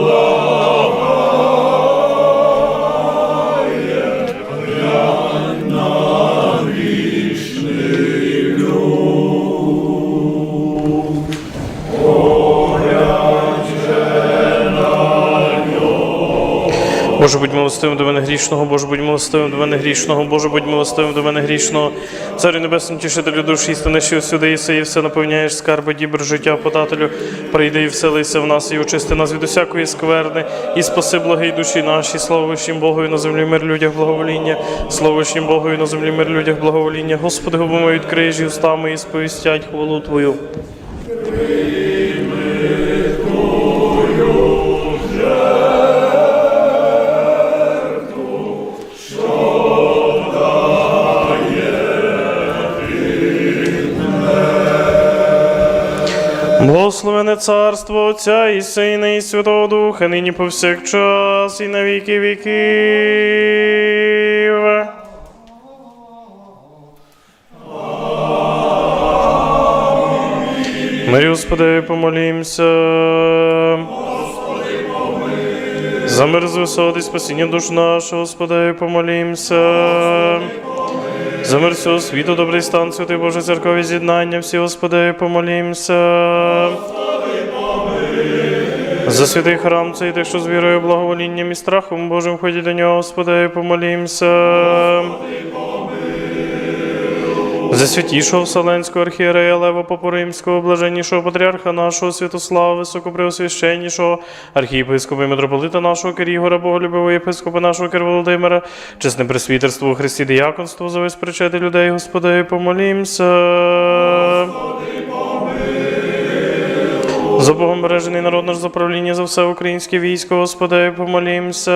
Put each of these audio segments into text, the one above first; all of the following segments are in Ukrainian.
blood. Боже, будь милостивим до мене грішного, Боже, будь милостивим до мене грішного, Боже, будь милостивим до мене грішного. Царю небесним тішителю душі, істини, що всюди єси, і все наповняєш скарби, дібр життя, подателю. Прийди і вселися в нас, і очисти нас від усякої скверни, і спаси благий душі наші. Слава вищим Богу, на землі мир людях благовоління. Слава вищим Богу, на землі мир людях благовоління. Господи, губи мої відкриєш і устами і сповістять хвалу Твою. Царство Отця і Сина, і Святого Духа, нині повсякчас, і на віки віків. Марі, Господи, помолімся. За мир з висоти, спасіння душ нашого, Господи, помолімся. За мир всього світу, добрий стан, святий Боже, церкові з'єднання, всі, Господи, помолімся. За святий храм цей, тих, що з вірою, благоволінням і страхом Божим входять до нього, Господи, помолімся. За святішого Вселенського архієрея Лева Попу Римського, блаженнішого патріарха нашого Святослава, високопреосвященнішого архієпископа і митрополита нашого Кирігора, Боголюбивого єпископа нашого Кир Володимира, чесне пресвітерство у Христі діяконство, за весь причети людей, Господи, помолімся. За Богом бережений народ наш за правління за все українське військо, Господи, помолімся.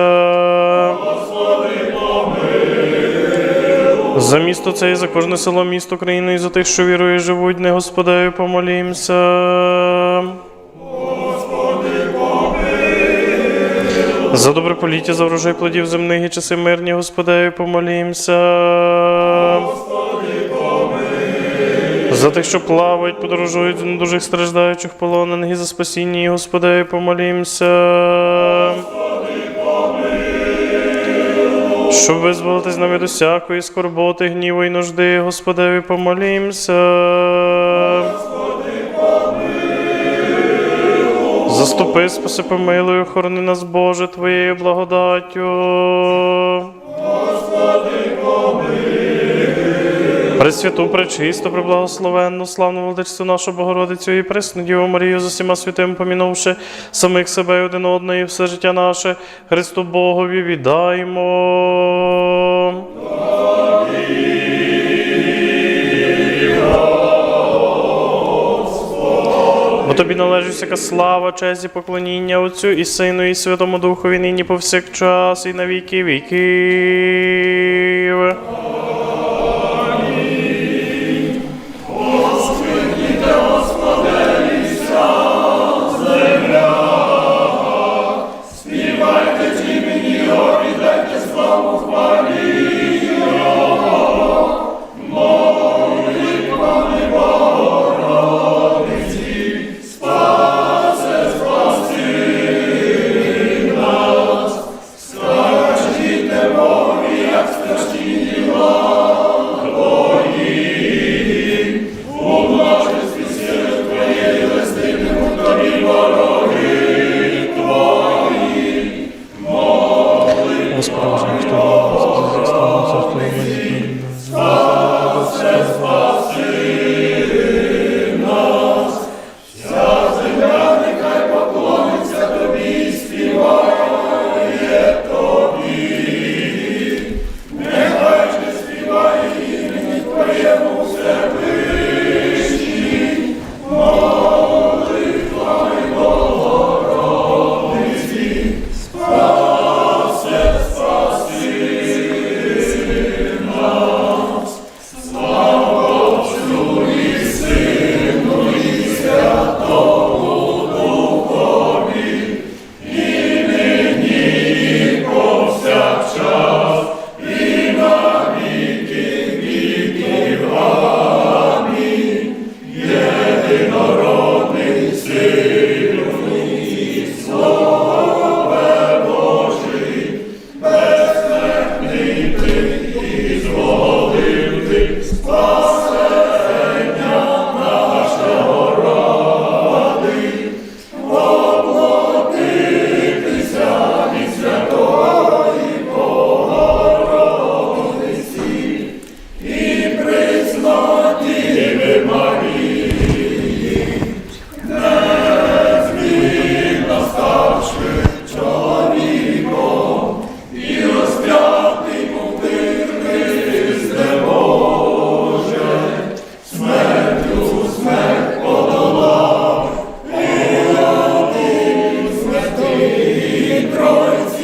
За місто це і за кожне село, місто країну, і за тих, що вірує, живуть, не Господи, помолімся. За добре поліття, за врожай плодів земних і часи мирні, Господи, помолімся. За тих, що плавають, подорожують, за недужих страждаючих полонених і за спасіння, Господи, помолімся. Щоб визволитись нам від усякої скорботи, гніву і нужди, Господеві, помолімся. Заступи, спаси, помилуй, охорони нас, Боже, Твоєю благодаттю. Пресвяту, пречисту, преблагословенну, славну владичцю нашу Богородицю і пресну Діву Марію з усіма святим помінувши самих себе і один одного і все життя наше, Христу Богові віддаймо. Бо тобі належить всяка слава, честь і поклоніння Отцю і Сину, і Святому Духові нині повсякчас, і на віки віків. Kreuz